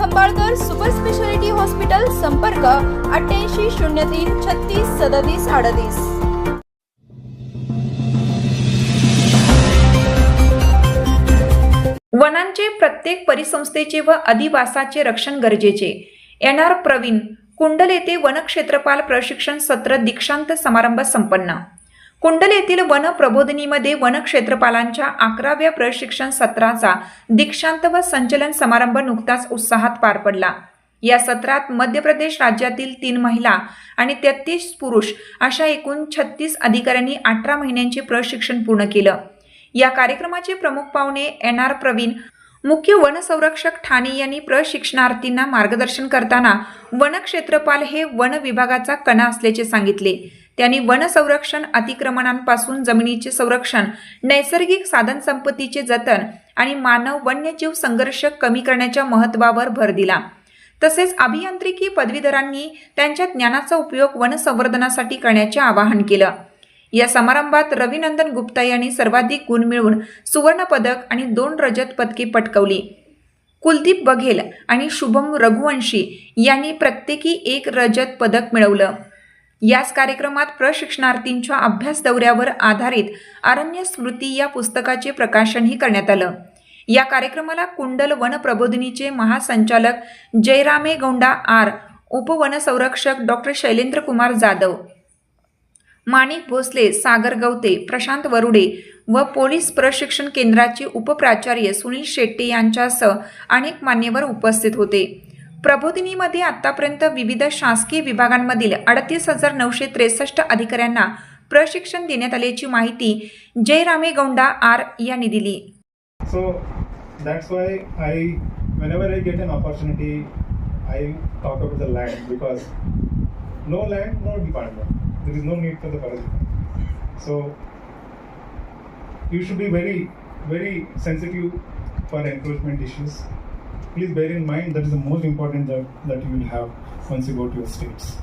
Khambalkar super speciality hospital संपर्क अठ्ठ्याऐंशी शून्य तीन छत्तीस सदतीस अडतीस. वनांचे प्रत्येक परिसंस्थेचे व अधिवासाचे रक्षण गरजेचे. एन आर प्रवीण कुंडल येथे वनक्षेत्रपाल प्रशिक्षण सत्र दीक्षांत समारंभ संपन्न. कुंडल येथील वन प्रबोधिनीमध्ये वनक्षेत्रपालांच्या अकराव्या प्रशिक्षण सत्राचा दीक्षांत व संचलन समारंभ नुकताच उत्साहात पार पडला. या सत्रात मध्य प्रदेश राज्यातील तीन महिला आणि तेहतीस पुरुष अशा एकूण छत्तीस अधिकाऱ्यांनी अठरा महिन्यांचे प्रशिक्षण पूर्ण केलं. या कार्यक्रमाचे प्रमुख पाहुणे एन आर प्रवीण मुख्य वनसंरक्षक ठाणे यांनी प्रशिक्षणार्थींना मार्गदर्शन करताना वनक्षेत्रपाल हे वन विभागाचा कणा असल्याचे सांगितले. त्यांनी वनसंरक्षण अतिक्रमणांपासून जमिनीचे संरक्षण नैसर्गिक साधनसंपत्तीचे जतन आणि मानव वन्यजीव संघर्ष कमी करण्याच्या महत्त्वावर भर दिला. तसेच अभियांत्रिकी पदवीधरांनी त्यांच्या ज्ञानाचा उपयोग वनसंवर्धनासाठी करण्याचे आवाहन केलं. या समारंभात रविनंदन गुप्ता यांनी सर्वाधिक गुण मिळवून सुवर्ण पदक आणि दोन रजत पदके पटकवली. कुलदीप बघेल आणि शुभम रघुवंशी यांनी प्रत्येकी एक रजत पदक मिळवलं. याच कार्यक्रमात प्रशिक्षणार्थींच्या अभ्यास दौऱ्यावर आधारित अरण्य स्मृती या पुस्तकाचे प्रकाशनही करण्यात आलं. या कार्यक्रमाला कुंडल वन प्रबोधिनीचे महासंचालक जयरामे गौंडा आर उपवनसंरक्षक डॉक्टर शैलेंद्र कुमार जाधव माणिक भोसले सागर गवते प्रशांत वरुडे व पोलीस प्रशिक्षण केंद्राचे उपप्राचार्य सुनील शेट्टे यांच्यासह अनेक मान्यवर उपस्थित होते. प्रबोधिनीमध्ये आतापर्यंत विविध शासकीय विभागांमधील अडतीस हजार नऊशे त्रेसष्ट अधिकाऱ्यांना प्रशिक्षण देण्यात आल्याची माहिती जयरामे गौंडा आर यांनी दिली. So that's why I whenever I get an opportunity I talk because no land no so you should be very very sensitive for Please bear in mind that is the most important job that you will have once you go to your states.